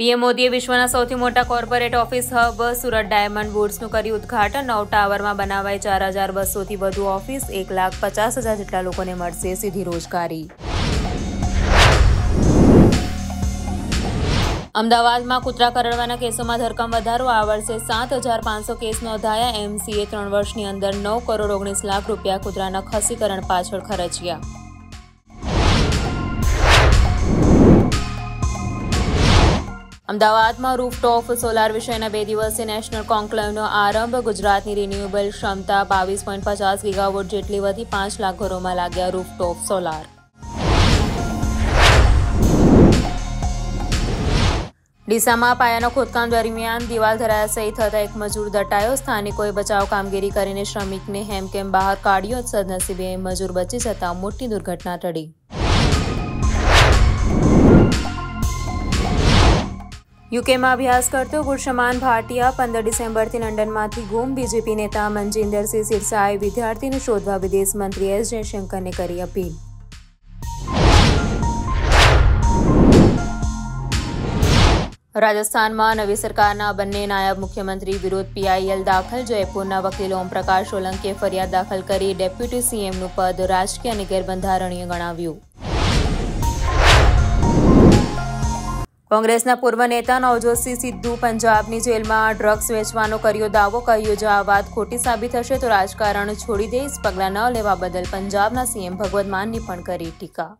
PM મોદીએ વિશ્વના સૌથી મોટા corporate office hub Surat diamond વુડ્સનું કર્યું ઉદ્ઘાટન. નવ ટાવરમાં બનાવાય ચાર હજાર બસોથી વધુ ઓફિસ, એક લાખ પચાસ હજાર જેટલા લોકોને મળશે સીધી રોજગારી. અમદાવાદમાં કૂતરા કરડવાના કેસોમાં ધરકમ વધારો. આ વર્ષે સાત હજાર પાંચસો કેસ નોંધાયા. એમસીએ ત્રણ વર્ષની અંદર નવ કરોડ ઓગણીસ લાખ રૂપિયા કૂતરાના ખસીકરણ પાછળ ખર્ચ્યા. અમદાવાદમાં રૂફટોપ સોલાર વિષયના બે દિવસીય નેશનલ કોન્કલેવનો આરંભ. ગુજરાતની રિન્યુએબલ ક્ષમતા બાવીસ પોઈન્ટ પચાસ ગીગાવોટ જેટલી વધી પાંચ લાખ ઘરોમાં લાગ્યા રૂફટોપ સોલાર. ડીસામાં પાયાના ખોદકામ દરમિયાન દિવાલ ધરાશાયી થતા એક મજૂર દટાયો. સ્થાનિકોએ બચાવ કામગીરી કરીને શ્રમિકને હેમકેમ બહાર કાઢ્યો. સદનસીબે મજૂર બચી જતા મોટી દુર્ઘટના ટળી. યુકેમાં અભ્યાસ કરતો ગુરશમાન ભાટિયા પંદર ડિસેમ્બરથી લંડનમાંથી ગુમ બીજેપી નેતા મનજિંદરસિંહ સિરસાએ વિદ્યાર્થીને શોધવા વિદેશ મંત્રી એસ જયશંકરને કરી અપીલ. રાજસ્થાનમાં નવી સરકારના બંને નાયબ મુખ્યમંત્રી વિરુદ્ધ પીઆઈએલ દાખલ. જયપુરના વકીલ ઓમપ્રકાશ સોલંકીએ ફરિયાદ દાખલ કરી ડેપ્યુટી સીએમનું પદ રાજકીય અને ગેરબંધારણીય ગણાવ્યું. કોંગ્રેસના પૂર્વ નેતા નવજોતસિંહ સિદ્ધુ પંજાબની જેલમાં ડ્રગ્સ વેચવાનો કર્યો દાવો, કહ્યો, જો આ વાત ખોટી સાબિત થશે તો રાજકારણ છોડી દઈશ. પગલાં ન લેવા બદલ પંજાબના સીએમ ભગવત માનની પણ કરી ટીકા.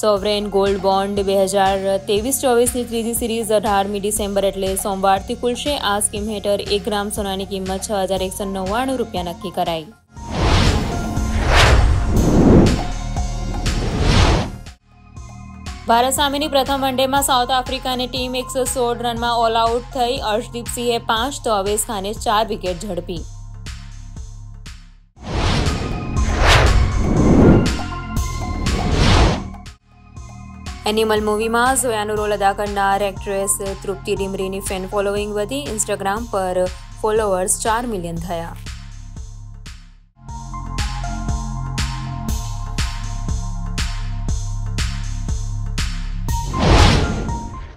સોવરેન ગોલ્ડ બોન્ડ બે હજાર ત્રેવીસ ચોવીસની ત્રીજી સિરીઝ અઢારમી ડિસેમ્બર એટલે સોમવારથી ખુલશે. આ સ્કીમ હેઠળ એક ગ્રામ સોનાની કિંમત છ હજાર એકસો નવ્વાણું રૂપિયા નક્કી કરાઈ. ભારત સામેની પ્રથમ વનડેમાં સાઉથ આફ્રિકાની ટીમ એકસો સોળ રનમાં ઓલ આઉટ થઈ. અર્શદીપસિંહે પાંચ, તો અવેશ ખાને ચાર વિકેટ ઝડપી. એનિમલ મૂવીમાં ઝોયાનો રોલ અદા કરનાર એક્ટ્રેસ તૃપ્તિ ડિમરીની ફેન ફોલોઈંગ વધી. ઇન્સ્ટાગ્રામ પર ફોલોઅર્સ ચાર મિલિયન થયા.